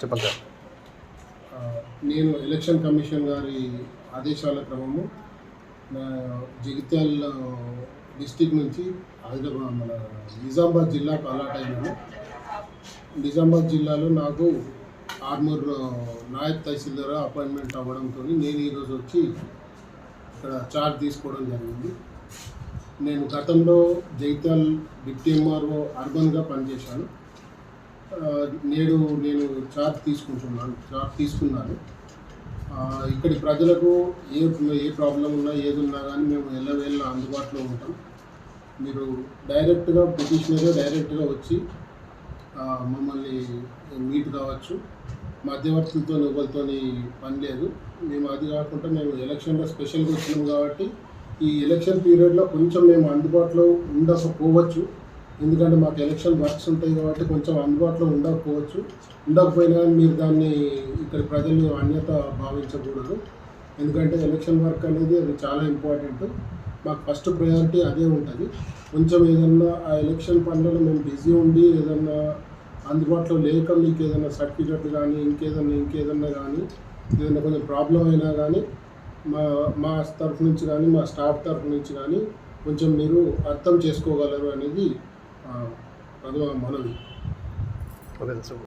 చెప్పండి సార్. నేను election commission గారి ఆదేశాల క్రమము నా జగిత్యాల డిస్టిక్ నుంచి హైదరాబాద్ మన నిజామాబాద్ జిల్లాకు అలాట్ అయినాను నిజామాబాద్ జిల్లాలో నాకు ఆర్మూర్ నాయక్ తహసీల్దార్ అపాయింట్మెంట్ అవ్వడంతో నేను ఈరోజు వచ్చి ఇక్కడ చార్జ్ తీసుకోవడం జరిగింది. నేను గతంలో జగిత్యాల్ డిప్టీ ఎంఆర్ఓ అర్బన్గా పనిచేశాను. నేడు నేను చార్జ్ తీసుకుంటున్నాను చార్జ్ తీసుకున్నాను. ఇక్కడి ప్రజలకు ఏ ఏ ప్రాబ్లం ఉన్నా ఏది ఉన్నా కానీ మేము ఎల్లవేళ్ళ అందుబాటులో ఉంటాం. మీరు డైరెక్ట్గా పిటిషనర్ డైరెక్ట్గా వచ్చి మమ్మల్ని మీట్ కావచ్చు. మధ్యవర్తులతో ఎవరితో పని లేదు. మేము అది కాకుండా మేము ఎలక్షన్లో స్పెషల్గా వచ్చినాం కాబట్టి ఈ ఎలక్షన్ పీరియడ్లో కొంచెం మేము అందుబాటులో ఉండకపోవచ్చు. ఎందుకంటే మాకు ఎలక్షన్ వర్క్స్ ఉంటాయి కాబట్టి కొంచెం అందుబాటులో ఉండకపోవచ్చు. ఉండకపోయినా కానీ మీరు దాన్ని ఇక్కడ ప్రజలు అన్యత భావించకూడదు. ఎందుకంటే ఎలక్షన్ వర్క్ అనేది అది చాలా ఇంపార్టెంట్. మాకు ఫస్ట్ ప్రయారిటీ అదే ఉంటుంది. కొంచెం ఏదన్నా ఆ ఎలక్షన్ పనులలో మేము బిజీ ఉండి ఏదన్నా అందుబాటులో లేక మీకు ఏదైనా సర్టిఫికెట్ కానీ ఇంకేదన్నా ఇంకేదన్నా కానీ ఏదైనా కొంచెం ప్రాబ్లం అయినా కానీ మా మా తరఫు నుంచి కానీ మా స్టాఫ్ తరఫు నుంచి కానీ కొంచెం మీరు అర్థం చేసుకోగలరు అనేది ఆ, ప్రథమ మనవి ఓకే సార్